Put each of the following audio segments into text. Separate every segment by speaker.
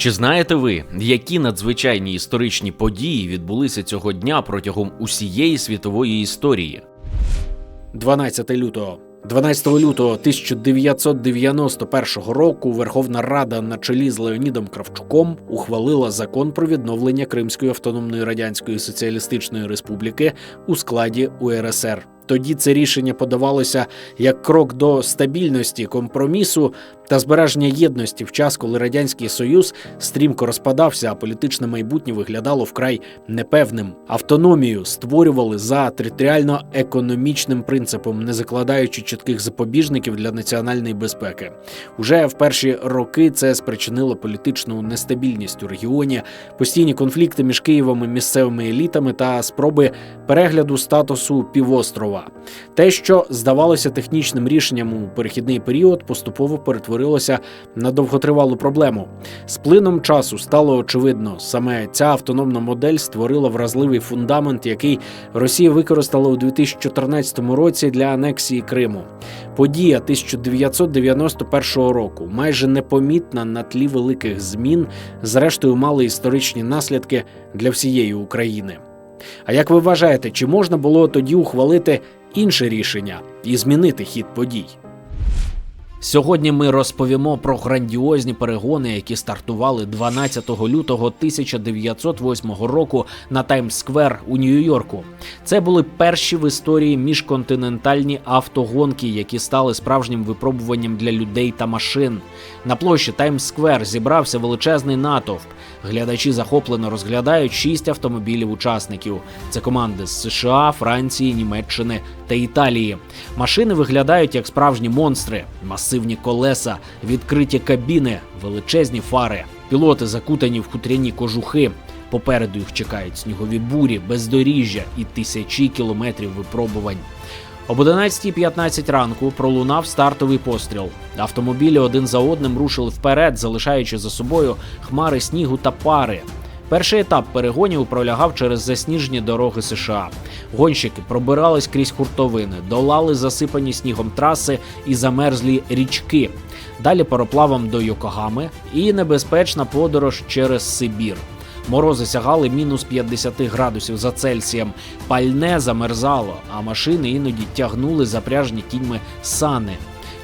Speaker 1: Чи знаєте ви, які надзвичайні історичні події відбулися цього дня протягом усієї світової історії?
Speaker 2: 12 лютого. 12 лютого 1991 року Верховна Рада на чолі з Леонідом Кравчуком ухвалила закон про відновлення Кримської автономної радянської соціалістичної республіки у складі УРСР. Тоді це рішення подавалося як крок до стабільності, компромісу та збереження єдності в час, коли радянський союз стрімко розпадався, а політичне майбутнє виглядало вкрай непевним. Автономію створювали за територіально-економічним принципом, не закладаючи чітких запобіжників для національної безпеки. Уже в перші роки це спричинило політичну нестабільність у регіоні, постійні конфлікти між Києвом і місцевими елітами та спроби перегляду статусу півострова. Те, що здавалося технічним рішенням у перехідний період, поступово перетворилося на довготривалу проблему. З плином часу стало очевидно, саме ця автономна модель створила вразливий фундамент, який Росія використала у 2014 році для анексії Криму. Подія 1991 року, майже непомітна на тлі великих змін, зрештою мали історичні наслідки для всієї України. А як ви вважаєте, чи можна було тоді ухвалити інше рішення і змінити хід подій?
Speaker 1: Сьогодні ми розповімо про грандіозні перегони, які стартували 12 лютого 1908 року на Таймс-сквер у Нью-Йорку. Це були перші в історії міжконтинентальні автогонки, які стали справжнім випробуванням для людей та машин. На площі Таймс-сквер зібрався величезний натовп. Глядачі захоплено розглядають шість автомобілів учасників. Це команди з США, Франції, Німеччини та Італії. Машини виглядають як справжні монстри, масивні колеса, відкриті кабіни, величезні фари. Пілоти закутані в хутряні кожухи. Попереду їх чекають снігові бурі, бездоріжжя і тисячі кілометрів випробувань. Об 11.15 ранку пролунав стартовий постріл. Автомобілі один за одним рушили вперед, залишаючи за собою хмари снігу та пари. Перший етап перегонів пролягав через засніжені дороги США. Гонщики пробирались крізь хуртовини, долали засипані снігом траси і замерзлі річки. Далі пароплавом до Йокогами і небезпечна подорож через Сибір. Морози сягали мінус 50 градусів за Цельсієм, пальне замерзало, а машини іноді тягнули запряжені кіньми сани.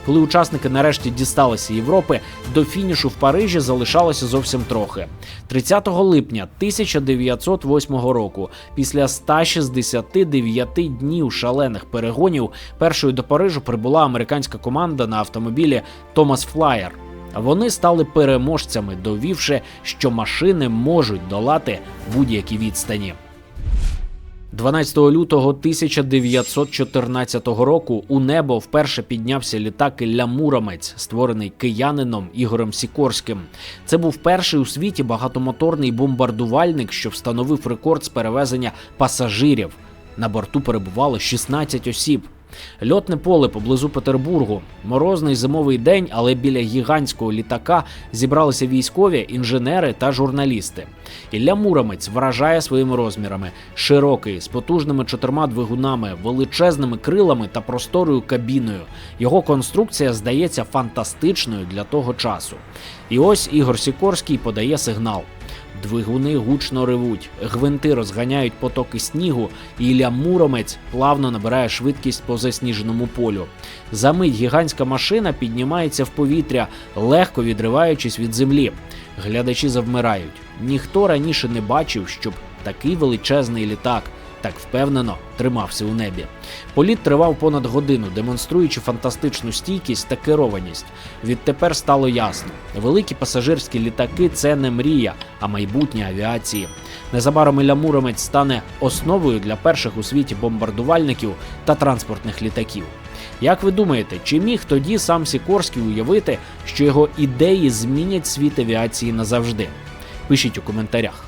Speaker 1: Коли учасники нарешті дісталися Європи, до фінішу в Парижі залишалося зовсім трохи. 30 липня 1908 року, після 169 днів шалених перегонів, першою до Парижу прибула американська команда на автомобілі Томас Флаєр. Вони стали переможцями, довівши, що машини можуть долати будь-які відстані. 12 лютого 1914 року у небо вперше піднявся літак Ілля Муромець, створений киянином Ігорем Сікорським. Це був перший у світі багатомоторний бомбардувальник, що встановив рекорд з перевезення пасажирів. На борту перебувало 16 осіб. Льотне поле поблизу Петербургу. Морозний зимовий день, але біля гігантського літака зібралися військові, інженери та журналісти. Ілля Муромець вражає своїми розмірами: широкий, з потужними чотирма двигунами, величезними крилами та просторою кабіною. Його конструкція здається фантастичною для того часу. І ось Ігор Сікорський подає сигнал. Двигуни гучно ревуть, гвинти розганяють потоки снігу, і Ілля Муромець плавно набирає швидкість по засніженому полю. За мить гігантська машина піднімається в повітря, легко відриваючись від землі. Глядачі завмирають. Ніхто раніше не бачив, щоб такий величезний літак так впевнено тримався у небі. Політ тривав понад годину, демонструючи фантастичну стійкість та керованість. Відтепер стало ясно: великі пасажирські літаки це не мрія, а майбутнє авіації. Незабаром Ілля Муромець стане основою для перших у світі бомбардувальників та транспортних літаків. Як ви думаєте, чи міг тоді сам Сікорський уявити, що його ідеї змінять світ авіації назавжди? Пишіть у коментарях.